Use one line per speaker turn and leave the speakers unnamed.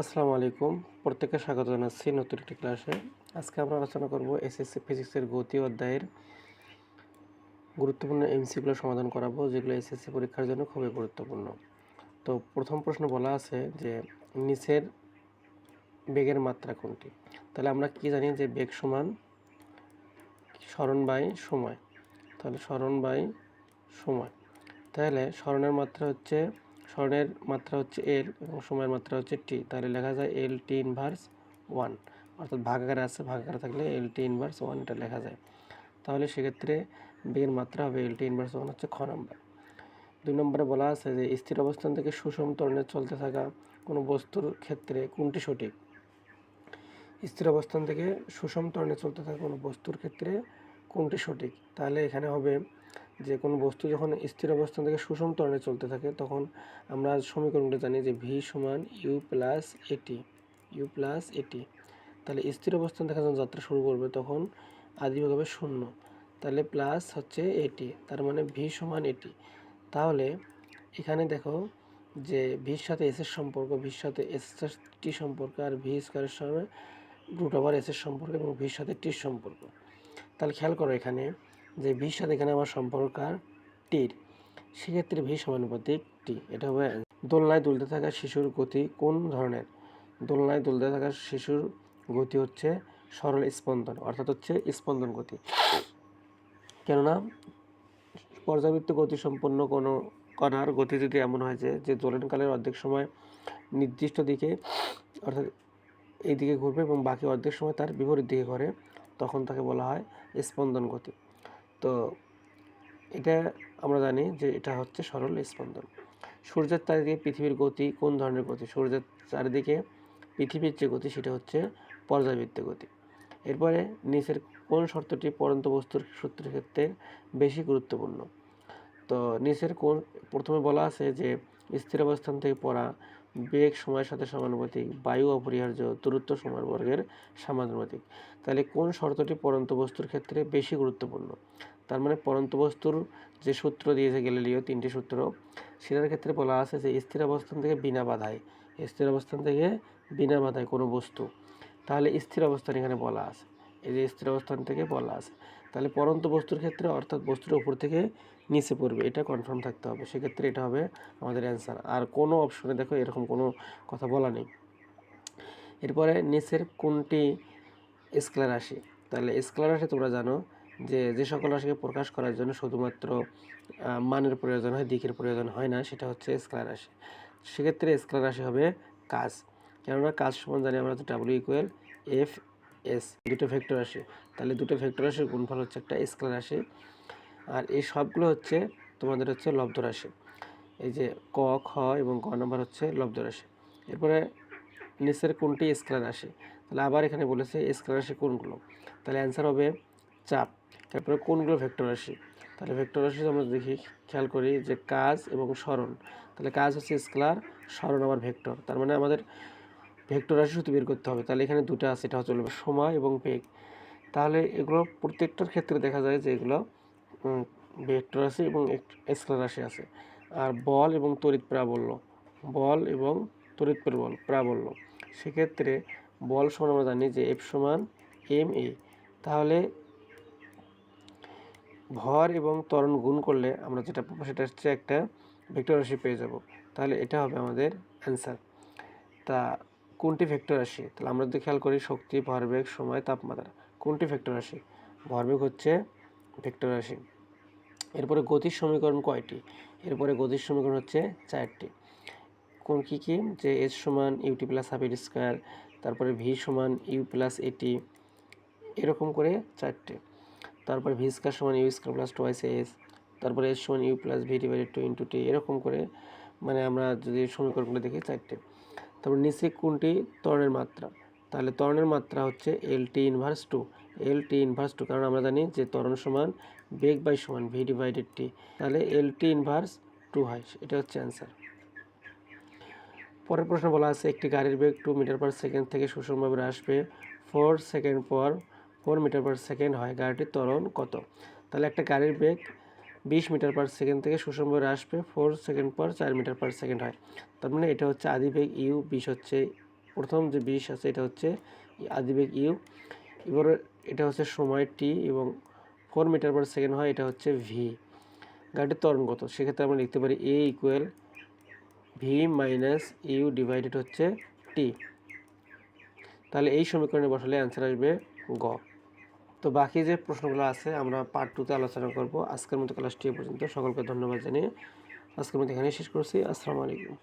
আসসালামু আলাইকুম। প্রত্যেককে স্বাগত জানাচ্ছি নতুন একটি ক্লাসে। আজকে আমরা আলোচনা করব এসএসসি ফিজিক্সের গতি অধ্যায়ের গুরুত্বপূর্ণ এমসিগুলো সমাধান করাবো, যেগুলো এসএসসি পরীক্ষার জন্য খুবই গুরুত্বপূর্ণ। তো প্রথম প্রশ্ন বলা আছে যে নিচের বেগের মাত্রা কোনটি? তাহলে আমরা কি জানি যে বেগ সমান স্মরণ বাই সময়? তাহলে স্মরণ বাই সময়। তাহলে স্মরণের মাত্রা হচ্ছে স্মরণের মাত্রা হচ্ছে এল এবং সময়ের মাত্রা হচ্ছে টি। তাহলে লেখা যায় এল টি ইনভার্স ওয়ান অর্থাৎ ভাগাকারে আছে ভাগাকারে থাকলে এল টি ইনভার্স ওয়ান এটা লেখা যায়। তাহলে সেক্ষেত্রে বেগের মাত্রা হবে এল টি ইনভার্স ওয়ান হচ্ছে খ নম্বর দুই নম্বরে বলা আছে যে স্থির অবস্থান থেকে সুষম ত্বরণে চলতে থাকা কোনো বস্তুর ক্ষেত্রে কোনটি সঠিক? স্থির অবস্থান থেকে সুষম ত্বরণে চলতে থাকা কোনো বস্তুর ক্ষেত্রে কোনটি সঠিক? তাহলে এখানে হবে যে কোনো বস্তু যখন স্থির অবস্থান থেকে সুষম ত্বরণে চলতে থাকে, তখন আমরা সমীকরণটা জানি যে ভি সমান U plus A T U plus A T তাহলে স্থির অবস্থান থেকে যখন যাত্রা শুরু করবে তখন আদিভাগ হবে শূন্য। তাহলে প্লাস হচ্ছে এটি তার মানে ভি সমান এটি তাহলে এখানে দেখো যে ভির সাথে এসের সম্পর্ক ভির সাথে এস টি সম্পর্ক আর ভি স্কোয়ারের সঙ্গে রুট ওভার এসের সম্পর্ক এবং ভির সাথে টির সম্পর্ক। তাহলে খেয়াল করো এখানে যে ভির সাথে এখানে আমার সম্পর্ক আর টির, সেক্ষেত্রে ভি সমানুপাতিক টি। এটা হবে দোলনায় দুলতে থাকা শিশুর গতি কোন ধরনের? দোলনায় দুলতে থাকা শিশুর গতি হচ্ছে সরল স্পন্দন, অর্থাৎ হচ্ছে স্পন্দন গতি। কেননা পর্যাবৃত্ত গতি সম্পন্ন কোনো, কণার গতি যদি এমন হয় যে যে দোলনকালের অর্ধেক সময় নির্দিষ্ট দিকে, অর্থাৎ এই দিকে ঘুরবে এবং বাকি অর্ধেক সময় তার বিপরীত দিকে ঘরে, তখন তাকে বলা হয় স্পন্দন গতি। এটা আমরা জানি যে এটা হচ্ছে সরল স্পন্দন। সূর্যের চারিদিকে পৃথিবীর গতি কোন ধরনের গতি? সূর্যের চারিদিকে পৃথিবীর যে গতি সেটা হচ্ছে পর্যাবৃত্ত গতি। এরপরে নিচের কোন শর্তটি পরন্ত বস্তুর সূত্রের ক্ষেত্রে বেশি গুরুত্বপূর্ণ? তো নিচের কোন, প্রথমে বলা আছে যে স্থির অবস্থান থেকে পড়া বেগ সময়ের সাথে সমানুপাতিক, বায়ু অপরিহার্য, দূরত্ব সময়ের বর্গের সমানুপাতিক। তাহলে কোন শর্তটি পরন্ত বস্তুর ক্ষেত্রে বেশি গুরুত্বপূর্ণ? তার মানে পরন্ত বস্তুর যে সূত্র দিয়েছে গ্যালিলিও, তিনটি সূত্র, সেটার ক্ষেত্রে বলা আছে যে স্থির অবস্থান থেকে বিনা বাধায়, স্থির অবস্থান থেকে বিনা বাধায় কোনো বস্তু। তাহলে স্থির অবস্থান এখানে বলা আছে, এই যে স্থির অবস্থান থেকে বলা আছে। তাহলে পরন্ত বস্তুর ক্ষেত্রে অর্থাৎ বস্তুর উপর থেকে নিচে পড়বে, এটা কনফার্ম থাকতে হবে। সেক্ষেত্রে এটা হবে আমাদের অ্যান্সার আর কোনো অপশনে দেখো এরকম কোনো কথা বলা নেই। এরপরে নিচের কোনটি স্কেলার রাশি? তাহলে স্কেলার রাশি তোমরা জানো যে যে সকল রাশিকে প্রকাশ করার জন্য শুধুমাত্র মানের প্রয়োজন হয়, দিকের প্রয়োজন হয় না, সেটা হচ্ছে স্কেলার রাশি। সেক্ষেত্রে স্কেলার রাশি হবে কাজ। কেননা কাজ সমান জানি আমরা তো ডাব্লিউ ইকুয়াল এফ এস দুটো ভেক্টর রাশি। তাহলে দুটো ভেক্টর রাশির গুণফল হচ্ছে একটা স্কেলার রাশি। আর এই সবগুলো হচ্ছে তোমাদের হচ্ছে লব্ধ রাশি। এই যে ক, খ এবং ক নম্বর হচ্ছে লব্ধ রাশি। এরপরে নিচের কোনটি স্কেলার রাশি? তাহলে আবার এখানে বলেছে স্কেলার রাশি কোনগুলো? তাহলে অ্যান্সার হবে চাপ। তারপরে কোনগুলো ভেক্টর রাশি? তাহলে ভেক্টর রাশি আমরা দেখি, খেয়াল করি যে কাজ এবং স্মরণ। তাহলে কাজ হচ্ছে স্কেলার স্মরণ আবার ভেক্টর তার মানে আমাদের ভেক্টর রাশি শুধু বের করতে হবে। তাহলে এখানে দুটো আছে, এটা চলবে সময় এবং বেগ। তাহলে এগুলো প্রত্যেকটার ক্ষেত্রে দেখা যায় যে এগুলো ভেক্টর রাশি এবং স্কেলার রাশি আছে। আর বল এবং তড়িৎ প্রাবল্য। বল এবং তড়িৎ প্রবল, প্রাবল্য। সেক্ষেত্রে বল সমান আমরা জানি যে এফ সমান এম এ তাহলে ভর এবং ত্বরণ গুণ করলে আমরা যেটা পাবো সেটা হচ্ছে একটা ভেক্টর রাশি পেয়ে যাব। তাহলে এটা হবে আমাদের অ্যান্সার তা কোনটি ভেক্টর রাশি? তাহলে আমরা যদি খেয়াল করি শক্তি, ভরবেগ, সময়, তাপমাত্রা। কোনটি ভেক্টর রাশি? ভরবেগ হচ্ছে ভেক্টর রাশি। এরপরে গতির সমীকরণ কয়টি? এরপরে গতির সমীকরণ হচ্ছে চারটি। কোন কী কী? যে এস সমান ইউটি প্লাস হাফ এর স্কোয়ার তারপরে ভি সমান ইউ প্লাস এটি এরকম করে চারটে। তারপরে ভি স্কোয়ার সমান U square plus twice S তারপরে এস সমান U plus V divided two into T এরকম করে মানে আমরা যদি সমীকরণগুলো দেখি চারটে। তারপর নিচে কোনটি? ত্বরণের মাত্রা। তাহলে ত্বরণের মাত্রা হচ্ছে L T inverse two L T inverse two কারণ আমরা জানি যে ত্বরণ সমান বেগ বাই সমান ভি ডিভাইডেড টি তাহলে এল টি ইনভার্স টু হয়, এটা হচ্ছে অ্যান্সার পরের প্রশ্ন বলা আছে, একটি গাড়ির বেগ টু মিটার পার সেকেন্ড থেকে সুষমভাবে পেয়ে ফোর সেকেন্ড পর ফোর মিটার পার সেকেন্ড হয়, গাড়িটির ত্বরণ কত? তাহলে একটা গাড়ির বেগ বিশ মিটার পার সেকেন্ড থেকে সুষমভাবে হ্রাস পেয়ে ফোর সেকেন্ড পর চার মিটার পার সেকেন্ড হয়। তার মানে এটা হচ্ছে আদিবেগ ইউ, বিশ হচ্ছে, প্রথম যে বিশ আছে এটা হচ্ছে আদিবেগ ইউ। এবার এটা হচ্ছে সময় টি এবং ফোর মিটার পার সেকেন্ড হয়, এটা হচ্ছে ভি। গাড়িটির ত্বরণ কত? সেক্ষেত্রে আমরা লিখতে পারি A equal V minus U divided হচ্ছে টি। তাহলে এই সমীকরণে বসালে অ্যান্সার আসবে গ। তো বাকি যে প্রশ্নগুলো আছে, আমরা পার্ট টুতে আলোচনা করব। আজকের মতো ক্লাসটি পর্যন্ত। সকলকে ধন্যবাদ জানিয়ে আজকের মতো এখানে শেষ করছি। আসসালামু আলাইকুম।